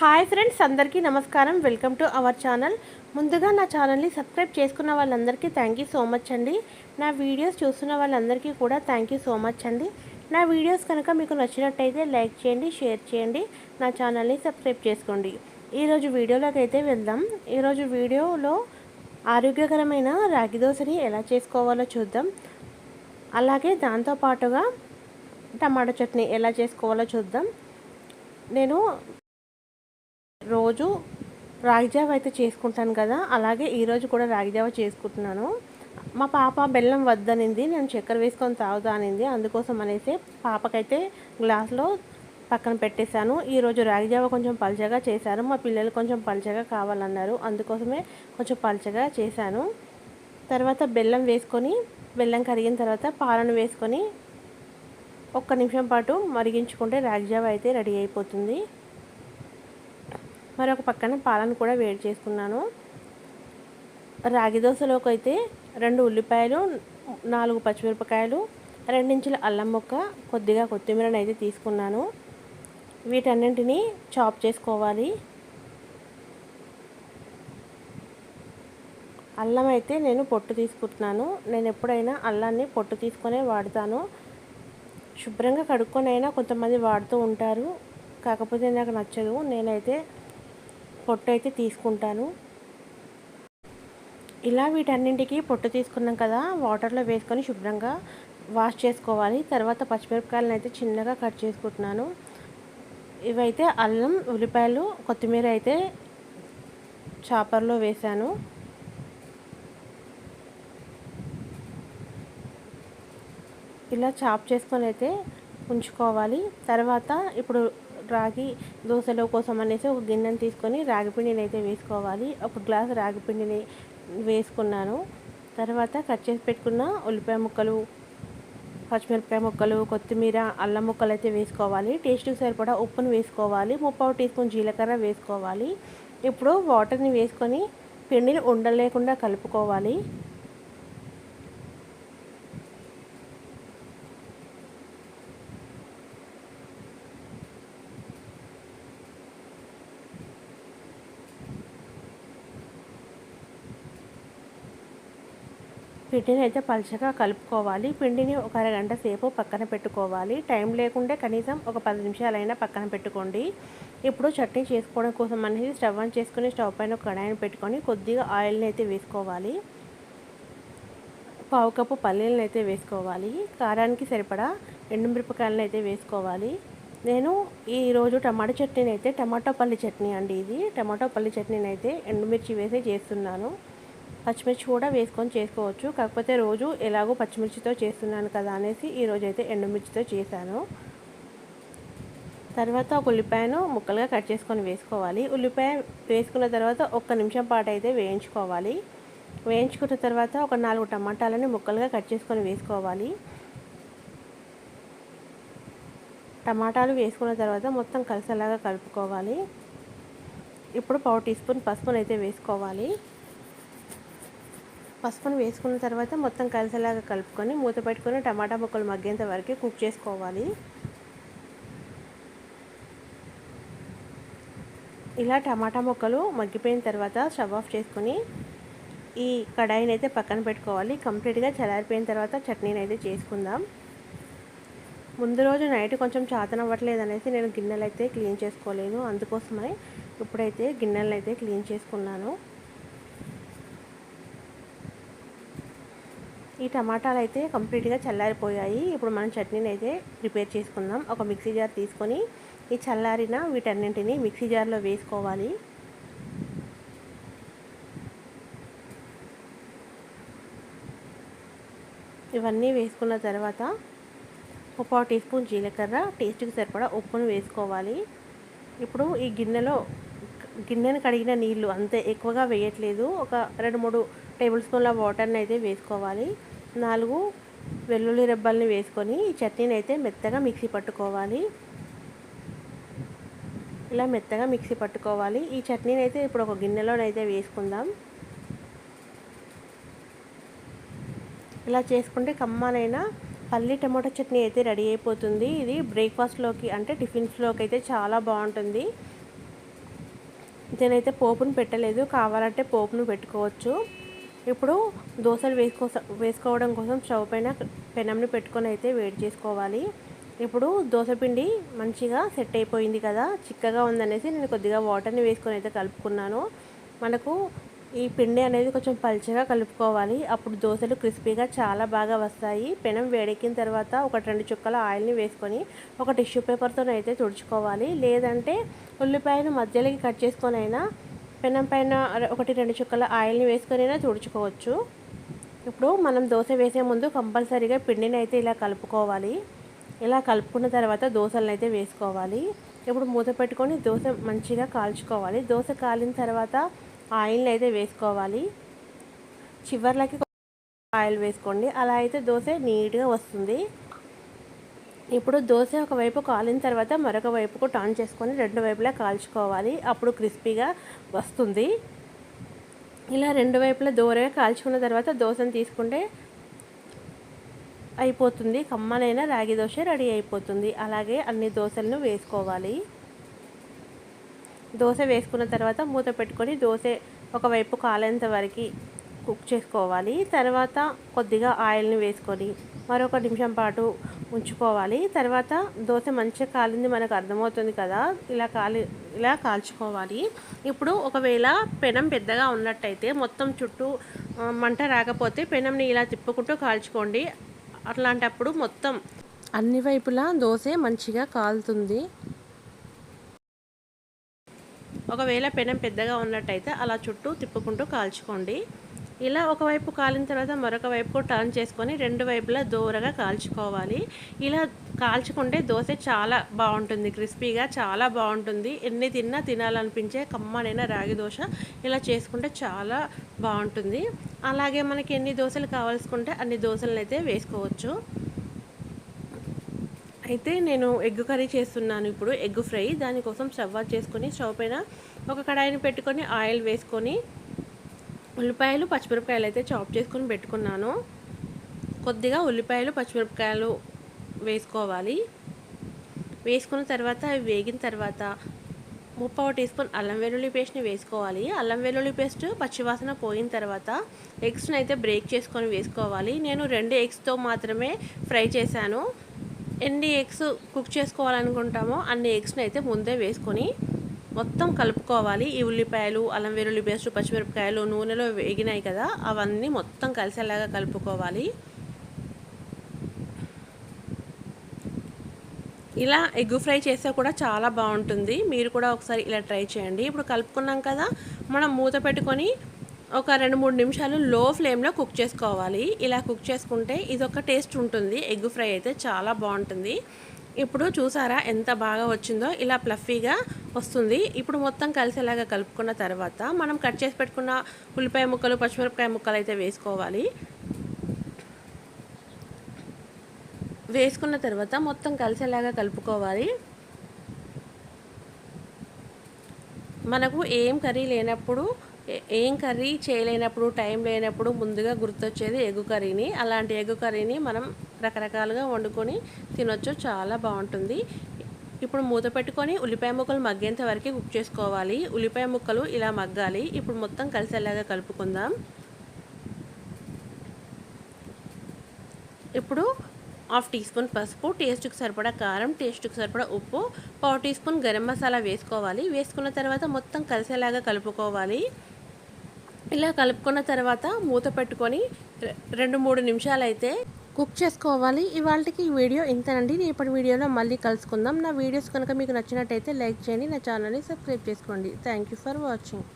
Hi friends అందరికీ నమస్కారం. Welcome to our channel. ముందుగా నా ఛానల్ని సబ్స్క్రైబ్ చేసుకున్న వాళ్ళందరికీ థ్యాంక్ యూ సో మచ్ అండి. నా వీడియోస్ చూస్తున్న వాళ్ళందరికీ కూడా థ్యాంక్ యూ సో మచ్ అండి. నా వీడియోస్ కనుక మీకు నచ్చినట్టయితే లైక్ చేయండి షేర్ చేయండి నా ఛానల్ని సబ్స్క్రైబ్ చేసుకోండి. ఈరోజు వీడియోలోకి అయితే వెళ్దాం. ఈరోజు వీడియోలో ఆరోగ్యకరమైన రాగి దోశని ఎలా చేసుకోవాలో చూద్దాం. అలాగే దాంతోపాటుగా టమాటో చట్నీ ఎలా చేసుకోవాలో చూద్దాం. నేను రోజు రాగిజావ అయితే చేసుకుంటాను కదా అలాగే ఈరోజు కూడా రాగిజావ చేసుకుంటున్నాను. మా పాప బెల్లం వద్దనింది నేను చక్కెర వేసుకొని తాగుతా అనింది అందుకోసం అనేసి పాపకైతే గ్లాస్లో పక్కన పెట్టేశాను. ఈరోజు రాగిజావ కొంచెం పలచగా చేశాను మా పిల్లలు కొంచెం పలచగా కావాలన్నారు అందుకోసమే కొంచెం పల్చగా చేశాను. తర్వాత బెల్లం వేసుకొని బెల్లం కరిగిన తర్వాత పాలను వేసుకొని ఒక్క నిమిషం పాటు మరిగించుకుంటే రాగిజావ అయితే రెడీ అయిపోతుంది. మరొక పక్కన పాలను కూడా వేడి చేసుకున్నాను. రాగి దోశలోకి అయితే రెండు ఉల్లిపాయలు నాలుగు పచ్చిమిరపకాయలు రెండించుల అల్లం ముక్క కొద్దిగా కొత్తిమీరని అయితే తీసుకున్నాను. వీటన్నింటినీ చాప్ చేసుకోవాలి. అల్లం అయితే నేను పొట్టు తీసుకుంటున్నాను. నేను ఎప్పుడైనా అల్లాన్ని పొట్టు తీసుకొనే వాడతాను. శుభ్రంగా కడుక్కొని అయినా కొంతమంది వాడుతూ ఉంటారు. కాకపోతే నాకు నచ్చదు. నేనైతే పొట్టు అయితే తీసుకుంటాను. ఇలా వీటన్నింటికి పొట్టు తీసుకున్నాం కదా వాటర్లో వేసుకొని శుభ్రంగా వాష్ చేసుకోవాలి. తర్వాత పచ్చిమిరపకాయలను అయితే చిన్నగా కట్ చేసుకుంటున్నాను. ఇవైతే అల్లం ఉల్లిపాయలు కొత్తిమీర అయితే చాపర్లో వేశాను. ఇలా చాప్ చేసుకొని అయితే ఉంచుకోవాలి. తర్వాత ఇప్పుడు రాగి దోశలో కోసం అనేసి ఒక గిన్నెను తీసుకొని రాగిపిండిని అయితే వేసుకోవాలి. ఒక గ్లాస్ రాగి పిండిని వేసుకున్నాను. తర్వాత కట్ చేసి పెట్టుకున్న ఉల్లిపాయ ముక్కలు పచ్చిమిరపకాయ ముక్కలు కొత్తిమీర అల్లం ముక్కలు అయితే వేసుకోవాలి. టేస్ట్కి సరిపడా ఉప్పును వేసుకోవాలి. ముప్పావు టీ స్పూన్ జీలకర్ర వేసుకోవాలి. ఇప్పుడు వాటర్ని వేసుకొని పిండిని ఉండలేకుండా కలుపుకోవాలి. పిండిని అయితే పలుచగా కలుపుకోవాలి. పిండిని ఒక అరగంట సేపు పక్కన పెట్టుకోవాలి. టైం లేకుంటే కనీసం ఒక పది నిమిషాలైనా పక్కన పెట్టుకోండి. ఇప్పుడు చట్నీ చేసుకోవడం కోసం అనేది స్టవ్ ఆన్ చేసుకుని స్టవ్ పైన కడాయిని పెట్టుకొని కొద్దిగా ఆయిల్ని అయితే వేసుకోవాలి. పావు కప్పు పల్లీలను అయితే వేసుకోవాలి. కారానికి సరిపడా ఎండుమిరపకాయలను అయితే వేసుకోవాలి. నేను ఈరోజు టమాటో చట్నీని అయితే టమాటో పల్లి చట్నీ అండి ఇది. టమాటో పల్లి చట్నీని అయితే ఎండుమిర్చి వేసి చేస్తున్నాను. పచ్చిమిర్చి కూడా వేసుకొని చేసుకోవచ్చు. కాకపోతే రోజు ఎలాగో పచ్చిమిర్చితో చేస్తున్నాను కదా అనేసి ఈరోజు అయితే ఎండుమిర్చితో చేశాను. తర్వాత ఒక ఉల్లిపాయను ముక్కలుగా కట్ చేసుకొని వేసుకోవాలి. ఉల్లిపాయ వేసుకున్న తర్వాత ఒక్క నిమిషం పాటు అయితే వేయించుకోవాలి. వేయించుకున్న తర్వాత ఒక నాలుగు టమాటాలని ముక్కలుగా కట్ చేసుకొని వేసుకోవాలి. టమాటాలు వేసుకున్న తర్వాత మొత్తం కలిసేలాగా కలుపుకోవాలి. ఇప్పుడు పావు టీ స్పూన్ పసుపునైతే వేసుకోవాలి. పసుపును వేసుకున్న తర్వాత మొత్తం కలిసేలాగా కలుపుకొని మూత పెట్టుకొని టమాటా ముక్కలు మగ్గేంత వరకు కుక్ చేసుకోవాలి. ఇలా టమాటా ముక్కలు మగ్గిపోయిన తర్వాత స్టవ్ ఆఫ్ చేసుకొని ఈ కడాయిని అయితే పక్కన పెట్టుకోవాలి. కంప్లీట్గా చలారిపోయిన తర్వాత చట్నీని అయితే చేసుకుందాం. ముందు రోజు నైట్ కొంచెం చాతన అవ్వట్లేదు అనేసి నేను గిన్నెలు అయితే క్లీన్ చేసుకోలేను. అందుకోసమే ఇప్పుడైతే గిన్నెలను అయితే క్లీన్ చేసుకున్నాను. ఈ టమాటాలు అయితే కంప్లీట్గా చల్లారిపోయాయి. ఇప్పుడు మనం చట్నీని అయితే ప్రిపేర్ చేసుకుందాం. ఒక మిక్సీ జార్ తీసుకొని ఈ చల్లారిన వీటన్నింటిని మిక్సీ జార్లో వేసుకోవాలి. ఇవన్నీ వేసుకున్న తర్వాత ఒక టీ స్పూన్ జీలకర్ర టేస్ట్కి సరిపడా ఉప్పును వేసుకోవాలి. ఇప్పుడు ఈ గిన్నెలో గిన్నెను కడిగిన నీళ్ళు అంతే ఎక్కువగా వేయట్లేదు. ఒక రెండు మూడు టేబుల్ స్పూన్ల వాటర్ని అయితే వేసుకోవాలి. నాలుగు వెల్లుల్లి రెబ్బల్ని వేసుకొని ఈ చట్నీని అయితే మెత్తగా మిక్సీ పట్టుకోవాలి. ఇలా మెత్తగా మిక్సీ పట్టుకోవాలి. ఈ చట్నీని అయితే ఇప్పుడు ఒక గిన్నెలోనైతే వేసుకుందాం. ఇలా చేసుకుంటే కమ్మనైనా పల్లి టమాటో చట్నీ అయితే రెడీ అయిపోతుంది. ఇది బ్రేక్ఫాస్ట్లోకి అంటే టిఫిన్స్లోకి అయితే చాలా బాగుంటుంది. నేనైతే పోపును పెట్టలేదు. కావాలంటే పోపును పెట్టుకోవచ్చు. ఇప్పుడు దోశలు వేసుకో వేసుకోవడం కోసం స్టవ్ పైన పెనంని పెట్టుకొని అయితే వేడి చేసుకోవాలి. ఇప్పుడు దోశపిండి మంచిగా సెట్ అయిపోయింది కదా చిక్కగా ఉందనేసి నేను కొద్దిగా వాటర్ని వేసుకొని అయితే కలుపుకున్నాను. మనకు ఈ పిండి అనేది కొంచెం పల్చగా కలుపుకోవాలి. అప్పుడు దోశలు క్రిస్పీగా చాలా బాగా వస్తాయి. పెనం వేడెక్కిన తర్వాత ఒక రెండు చుక్కల ఆయిల్ని వేసుకొని ఒక టిష్యూ పేపర్తో అయితే తుడుచుకోవాలి. లేదంటే ఉల్లిపాయను మధ్యలోకి కట్ చేసుకొని అయినా పెనం పైన ఒకటి రెండు చుక్కల ఆయిల్ని వేసుకొని తుడుచుకోవచ్చు. ఇప్పుడు మనం దోశ వేసే ముందు కంపల్సరీగా పిండిని అయితే ఇలా కలుపుకోవాలి. ఇలా కలుపుకున్న తర్వాత దోశలను అయితే వేసుకోవాలి. ఇప్పుడు మూత పెట్టుకొని దోశ మంచిగా కాల్చుకోవాలి. దోశ కాలిన తర్వాత ఆయిల్ని అయితే వేసుకోవాలి. చివర్లకి ఆయిల్ వేసుకోండి. అలా అయితే దోశ నీట్గా వస్తుంది. ఇప్పుడు దోశ ఒకవైపు కాలిన తర్వాత మరొక వైపుకు టర్న్ చేసుకొని రెండు వైపులా కాల్చుకోవాలి. అప్పుడు క్రిస్పీగా వస్తుంది. ఇలా రెండు వైపులా దూరగా కాల్చుకున్న తర్వాత దోశను తీసుకుంటే అయిపోతుంది. కమ్మనైన రాగి దోశ రెడీ అయిపోతుంది. అలాగే అన్ని దోశలను వేసుకోవాలి. దోశ వేసుకున్న తర్వాత మూత పెట్టుకొని దోశ ఒకవైపు కాలేంత వరకు కుక్ చేసుకోవాలి. తర్వాత కొద్దిగా ఆయిల్ని వేసుకొని మరొక నిమిషం పాటు ఉంచుకోవాలి. తర్వాత దోశ మంచిగా కాలింది మనకు అర్థమవుతుంది కదా ఇలా కాలి ఇలా కాల్చుకోవాలి. ఇప్పుడు ఒకవేళ పెనం పెద్దగా ఉన్నట్టయితే మొత్తం చుట్టూ మంట రాకపోతే పెనంని ఇలా తిప్పుకుంటూ కాల్చుకోండి. అట్లాంటప్పుడు మొత్తం అన్ని వైపులా దోశ మంచిగా కాలుతుంది. ఒకవేళ పెనం పెద్దగా ఉన్నట్టయితే అలా చుట్టూ తిప్పుకుంటూ కాల్చుకోండి. ఇలా ఒకవైపు కాలిన తర్వాత మరొక వైపు టర్న్ చేసుకొని రెండు వైపులా దూరగా కాల్చుకోవాలి. ఇలా కాల్చుకుంటే దోశ చాలా బాగుంటుంది క్రిస్పీగా చాలా బాగుంటుంది. ఎన్ని తిన్నా తినాలనిపించే కమ్మనైన రాగి దోశ ఇలా చేసుకుంటే చాలా బాగుంటుంది. అలాగే మనకి ఎన్ని దోశలు కావాల్సుకుంటే అన్ని దోశలను అయితే వేసుకోవచ్చు. అయితే నేను ఎగ్ కర్రీ చేస్తున్నాను ఇప్పుడు ఎగ్ ఫ్రై. దానికోసం స్టవ్ చేసుకొని స్టవ్ పైన ఒక కడాయిని పెట్టుకొని ఆయిల్ వేసుకొని ఉల్లిపాయలు పచ్చిమిరపకాయలు అయితే చాప్ చేసుకొని పెట్టుకున్నాను. కొద్దిగా ఉల్లిపాయలు పచ్చిమిరపకాయలు వేసుకోవాలి. వేసుకున్న తర్వాత అవి వేగిన తర్వాత ముప్పావు టీ స్పూన్ అల్లం వెల్లుల్లి పేస్ట్ని వేసుకోవాలి. అల్లం వెల్లుల్లి పేస్ట్ పచ్చివాసన పోయిన తర్వాత ఎగ్స్ని అయితే బ్రేక్ చేసుకొని వేసుకోవాలి. నేను రెండు ఎగ్స్తో మాత్రమే ఫ్రై చేశాను. ఎన్ని ఎగ్స్ కుక్ చేసుకోవాలనుకుంటామో అన్ని ఎగ్స్ని అయితే ముందే వేసుకొని మొత్తం కలుపుకోవాలి. ఈ ఉల్లిపాయలు అల్లం వెల్లుల్లి పేస్ట్ పచ్చిమిరపకాయలు నూనెలో వేగినాయి కదా అవన్నీ మొత్తం కలిసేలాగా కలుపుకోవాలి. ఇలా ఎగ్ ఫ్రై చేస్తే కూడా చాలా బాగుంటుంది. మీరు కూడా ఒకసారి ఇలా ట్రై చేయండి. ఇప్పుడు కలుపుకున్నాం కదా మనం మూత పెట్టుకొని ఒక రెండు మూడు నిమిషాలు లో ఫ్లేమ్లో కుక్ చేసుకోవాలి. ఇలా కుక్ చేసుకుంటే ఇది ఒక టేస్ట్ ఉంటుంది. ఎగ్ ఫ్రై అయితే చాలా బాగుంటుంది. ఇప్పుడు చూసారా ఎంత బాగా వచ్చిందో? ఇలా ప్లఫీగా వస్తుంది. ఇప్పుడు మొత్తం కలిసేలాగా కలుపుకున్న తర్వాత మనం కట్ చేసి పెట్టుకున్న ఉల్లిపాయ ముక్కలు పచ్చిమిరపకాయ ముక్కలు అయితే వేసుకోవాలి. వేసుకున్న తర్వాత మొత్తం కలిసేలాగా కలుపుకోవాలి. మనకు ఏం కర్రీ లేనప్పుడు ఏం కర్రీ చేయలేనప్పుడు టైం లేనప్పుడు ముందుగా గుర్తొచ్చేది ఎగ్గు కర్రీని. అలాంటి ఎగ్గు కర్రీని మనం రకరకాలుగా వండుకొని తినొచ్చు. చాలా బాగుంటుంది. ఇప్పుడు మూత పెట్టుకొని ఉల్లిపాయ ముక్కలు మగ్గేంత వరకు కుక్ చేసుకోవాలి. ఉల్లిపాయ ముక్కలు ఇలా మగ్గాలి. ఇప్పుడు మొత్తం కలిసేలాగా కలుపుకుందాం. ఇప్పుడు హాఫ్ టీ స్పూన్ పసుపు టేస్ట్కి సరిపడా కారం టేస్ట్కి సరిపడా ఉప్పు పావు టీ స్పూన్ గరం మసాలా వేసుకోవాలి. వేసుకున్న తర్వాత మొత్తం కలిసేలాగా కలుపుకోవాలి. ఇలా కలుపుకున్న తర్వాత మూత పెట్టుకొని రెండు మూడు నిమిషాలు అయితే కుక్ చేసుకోవాలి. ఇవాళకి ఈ వీడియో ఇంతనండి. రేపటి వీడియోలో మళ్ళీ కలుసుకుందాం. నా వీడియోస్ కనుక మీకు నచ్చినట్టయితే లైక్ చేయండి. నా ఛానల్ని సబ్స్క్రైబ్ చేసుకోండి. Thank you for watching.